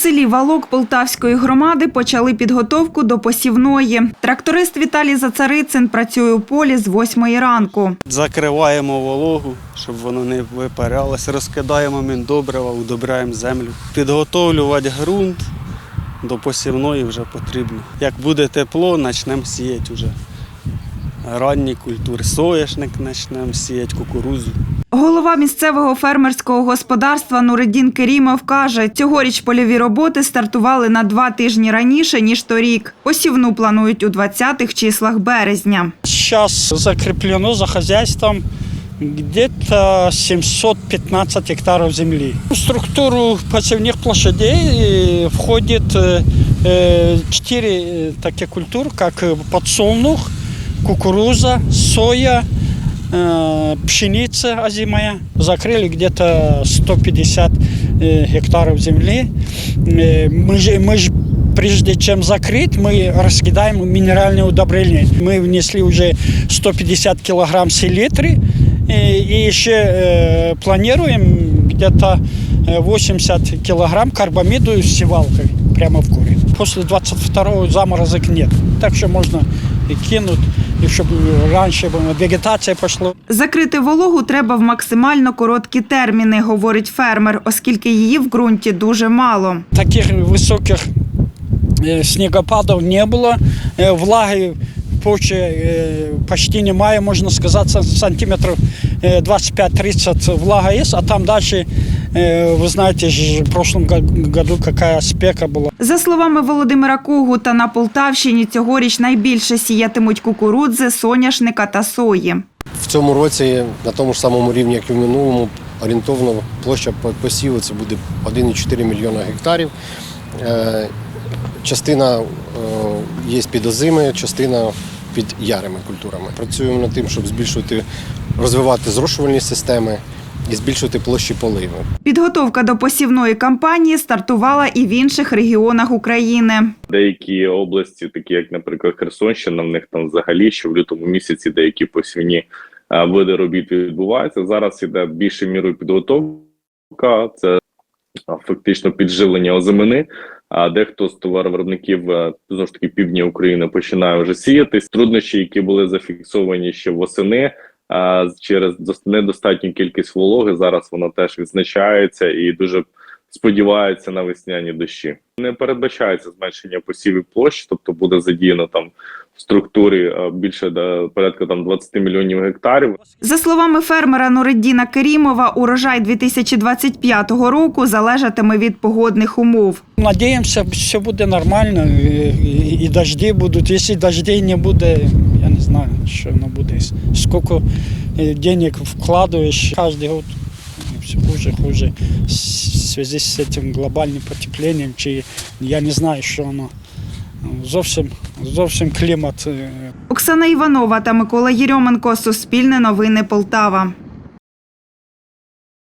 селі Валок Полтавської громади почали підготовку до посівної. Тракторист Віталій Зацарицин працює у полі з 8 ранку. Закриваємо вологу, щоб воно не випарялося, розкидаємо міндобрива, удобряємо землю. Підготовлювати ґрунт до посівної вже потрібно. Як буде тепло, почнемо сіяти вже ранні культури. Соняшник почнемо сіяти, кукурузу. Голова місцевого фермерського господарства Нуреддін Керімов каже, цьогоріч польові роботи стартували на два тижні раніше, ніж торік. Посівну планують у 20-х числах березня. Сейчас закреплено за хозяйством где-то 715 гектаров земли. В структуру посевных площадей э, входит э, э, четыре э, таких культур, как э, подсолнух, кукуруза, соя, э, пшеница озимая. Закрыли где-то 150 э, гектаров земли. Э, Мы же, мы же прежде чем закрыть, мы раскидаем минеральные удобрения. Мы внесли уже 150 килограмм селитры и, и еще э, планируем где-то э, 80 килограмм карбамиду с севалкой прямо в куре. После 22 заморозок нет, так что можно и кинуть, и чтобы раньше бы вегетация пошла. Закрити вологу треба в максимально короткі терміни, говорить фермер, оскільки її в ґрунті дуже мало. таких высоких э, снегопадов не было. Э, Влаги в почве э, почти немає, можно сказать, сан- сантиметров э, 25-30 влага есть, а там дальше, э, вы знаете, в прошлом году какая спека была. За словами Володимира Когута, на Полтавщині цьогоріч найбільше сіятимуть кукурудзи, соняшника та сої. В цьому році на тому ж самому рівні, як і в минулому, орієнтовно площа по- посіву це буде 1,4 мільйона гектарів. Е, Частина е, є під озими, частина під ярими культурами. Працюємо над тим, щоб збільшувати, розвивати зрошувальні системи і збільшувати площі поливу. Підготовка до посівної кампанії стартувала і в інших регіонах України. Деякі області, такі як, наприклад, Херсонщина, в них там взагалі ще в лютому місяці деякі посівні види робіт відбуваються. Зараз іде більше мірою підготовка. Це фактично підживлення озимини. А дехто з товаровиробників е, знову ж таки півдня України починає вже сіяти. Труднощі, які були зафіксовані ще восени. Через дос- недостатню кількість вологи зараз воно теж відзначається і дуже сподіваються на весняні дощі. Не передбачається зменшення посівів площ, тобто буде задіяно там в структурі е, більше до порядка там 20 мільйонів гектарів. За словами фермера Нуреддіна Керімова, урожай 2025 року залежатиме від погодних умов. Надеемся, все буде нормально, і дожди будуть. Якщо дождей не буде, я не знаю, що воно буде. Скільки Сколько денег вкладываешь кожен год, все хуже, хуже. В связи з цим глобальним потеплением, чи я не знаю, що воно. Зовсім, зовсім клімат е, Оксана Іванова та Микола Єрьоменко. Суспільне новини Полтава.